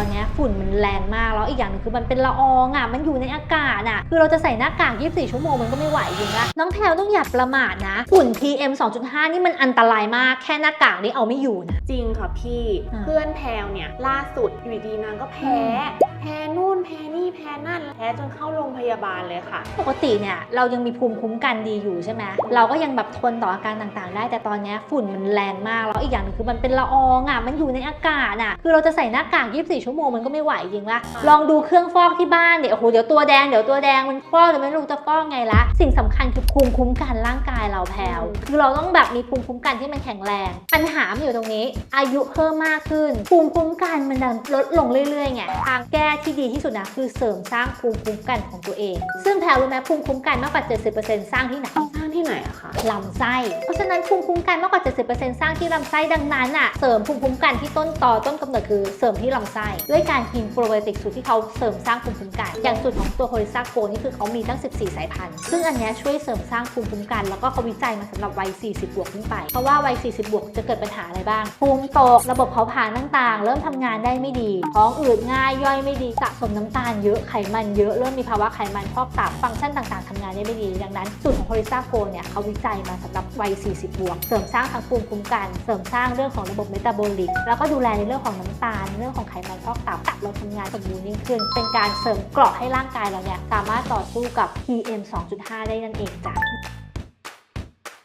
อนเนี้ยฝุ่นมันแรงมากแล้วอีกอย่างหนึงคือมันเป็นละอองอะมันอยู่ในอากาศอะคือเราจะใส่หน้ากาก 24 ชั่วโมงมันก็ไม่ไหวจริงละน้องแพลวต้องอย่าประมาทนะ ฝุ่น PM 2.5 นี่มันอันตรายมากแค่หน้ากากนี่เอาไม่อยู่นะจริงค่ะพี่อ่าเพื่อนแพลวเนี่ยล่าสุดอยู่ดีๆนางก็แพ้แพ้นู่นแพ้นี่แพ้นั่นแพ้จนเข้าโรงพยาบาลเลยค่ะ ปกติเนี่ยเรายังมีภูมิคุ้มกันดีอยู่ใช่ไหมเราก็ยังแบบทนต่ออาการต่างๆ ได้แต่ตอนเนี้ยฝุ่นมันแรงมากแล้วอีกอย่างหนึงคือมันเป็นละอองอะมันอยู่ในอากาศอะคือเราจะใส่หน้ากาก 24 ชั่วโมงมันก็ไม่ไหวจริงละค่ะลองดูเครื่องฟอกที่บ้านเดี๋ยวโอ้โหเดี๋ยวตัวแดงเดี๋ยวตัวแดงมันฟอกเดี๋ยวไม่รู้จะฟอกไงละสิ่งสำคัญคือภูมิคุ้มกันร่างกายเราแพลวคือเราต้องแบบมีภูมิคุ้มกันที่มันแข็งแรงปัญหามันอยู่ตรงนี้ อายุเพิ่มมากขึ้น ภูมิคุ้มกันมันดันลดลงเรื่อยๆไงทางแก้ที่ดีที่สุดนะคือเสริมสร้างภูมิคุ้มกันของตัวเอง ซึ่งแพลรู้ไหมภูมิคุ้มกันมากกว่า70%สร้างที่ไหนสร้างที่ ไหนอะคะลำไส้ เพราะฉะนั้นภูมิคุ้มกันมากกว่า 70%สร้างที่ลำไส้ดังนั้นอะเสริมภูมิคุ้มกันที่ต้นตอต้นกำเนิดคือเสริมที่ลำไส้ด้วยการกินโปรไบโอติกสูตรที่เขาเสริมสร้างภูมิคุ้มกันอย่างสูตรของตัวโฮลิซาโกนี่คือเขามีตั้ง 14 สายพันธุ์ ซึ่งอันนี้ช่วยเสริมสร้างภูมิคุ้มกัน แล้วก็เขาวิจัยมาสำหรับวัย 40 บวกขึ้นไป เพราะว่าวัย 40 บวกจะเกิดปัญหาอะไรบ้าง ภูมิตก ระบบเผาผลาญต่างๆ เริ่มทำงานได้ไม่ดี ท้องอืดง่ายย่อยไม่ดี สะสมน้ำตาลเยอะ ไขมันเยอะ เริ่มมีภาวะไขมันพอกตับ ฟังก์ชันต่างๆทำงานได้ไม่ดี ดังนั้นสูตรของโฮลิซาโกเนี่ยเขาวิจัยมาสำหรับวัย 40 บวก เสริมสร้างทางภูมิคุ้มกัน เสริมสร้างเรื่องของระบบเมตาบอลิก แล้วก็ดูแลในเรื่องของน้ำตาล เรื่องของไขมันพอกตับตับเราทำงานสมบูรณ์ยิ่งขึ้น เป็นการเสริมเกราะให้ร่างกายเราเนี่ยสามารถต่อสู้กับ PM 2.5 ได้นั่นเองจ้ะ